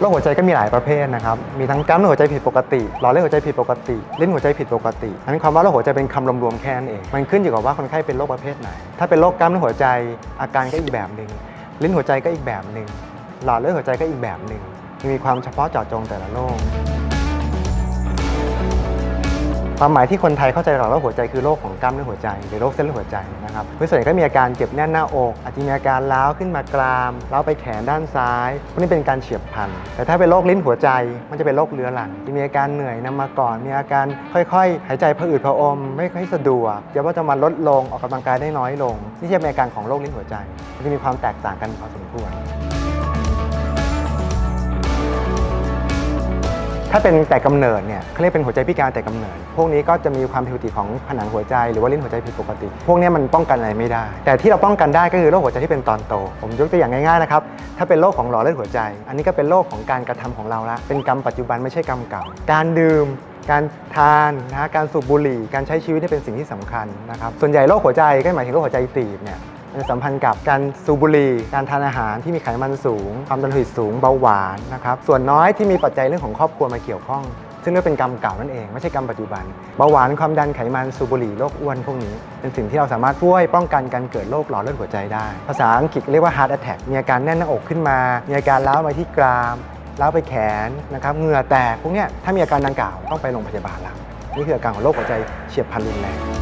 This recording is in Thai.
โรคหัวใจก็มีหลายประเภทนะครับ มีทั้งกล้ามเนื้อหัวใจผิดปกติ หลอดเลือดหัวใจผิดปกติลิ้นหัวใจผิดปกติอันนี้ความว่าโรคหัวใจเป็นคำรวมๆแค่นั้นเอง มันขึ้นอยู่กับว่าคนไข้เป็นโรคประเภทไหน ถ้าเป็นโรคกล้ามเนื้อหัวใจอาการก็อีกแบบหนึ่งลิ้นหัวใจก็อีกแบบหนึ่งหลอดเลือดหัวใจก็อีกแบบหนึ่งมีความเฉพาะเจาะจงแต่ละโรค ความหมายที่คนไทยเข้าใจหรอกว่าหัวใจคือโรคของกล้ามเนื้อหัวใจหรือโรคเส้นเลือดหัวใจนะครับโดยส่วนใหญ่ก็มีอาการเจ็บแน่นหน้าอก อาจจะมีอาการล้าวขึ้นมากรามล้าวไปแขนด้านซ้ายพวกนี้เป็นการเฉียบพลัน แต่ถ้าเป็นโรคลิ้นหัวใจมันจะเป็นโรคเรื้อรังจะมีอาการเหนื่อยนำมาก่อน มีอาการค่อยๆ หายใจผะอืดผะอม ไม่ค่อยสะดวกเดี๋ยวว่าจะมาลดลงออกกำลังกายได้น้อยลง นี่จะเป็นอาการของโรคลิ้นหัวใจมันจะมีความแตกต่างกันพอสมควร ถ้าเป็นแต่กำเนิดเนี่ยเขาเรียกเป็นหัวใจพิการแต่กำเนิด พวกนี้ก็จะมีความผิดปกติของผนังหัวใจหรือว่าลิ้นหัวใจผิดปกติ พวกนี้มันป้องกันอะไรไม่ได้ แต่ที่เราป้องกันได้ก็คือโรคหัวใจที่เป็นตอนโต ผมยกตัวอย่างง่ายๆนะครับ ถ้าเป็นโรคของหลอดเลือดหัวใจ อันนี้ก็เป็นโรคของการกระทำของเราละ เป็นกรรมปัจจุบันไม่ใช่กรรมเก่า การดื่ม การทานนะ การสูบบุหรี่ การใช้ชีวิตนี่เป็นสิ่งที่สำคัญนะครับ ส่วนใหญ่โรคหัวใจก็หมายถึงโรคหัวใจตีบเนี่ย สัมพันธ์กับการสูบบุหรี่การทานอาหารที่มีไขมันสูง ความดันโลหิตสูงเบาหวานนะครับส่วนน้อยที่มีปัจจัยเรื่องของครอบครัวมาเกี่ยวข้อง ซึ่งเรียกเป็นกรรมเก่านั่นเองไม่ใช่กรรมปัจจุบันเบาหวานความดันไขมันสูบบุหรี่โรคอ้วนพวกนี้ เป็นสิ่งที่เราสามารถช่วยป้องกันการเกิดโรคหลอดเลือดหัวใจได้ ภาษาอังกฤษเรียกว่า heart attack มีอาการแน่นหน้าอกขึ้นมา มีอาการล้าวมาที่กรามล้าวไปแขนนะครับเหงื่อแตกพวกนี้ถ้ามีอาการดังกล่าวต้องไปโรงพยาบาลแล้วนี่คืออาการของโรคหัวใจเฉียบพลันรุนแรง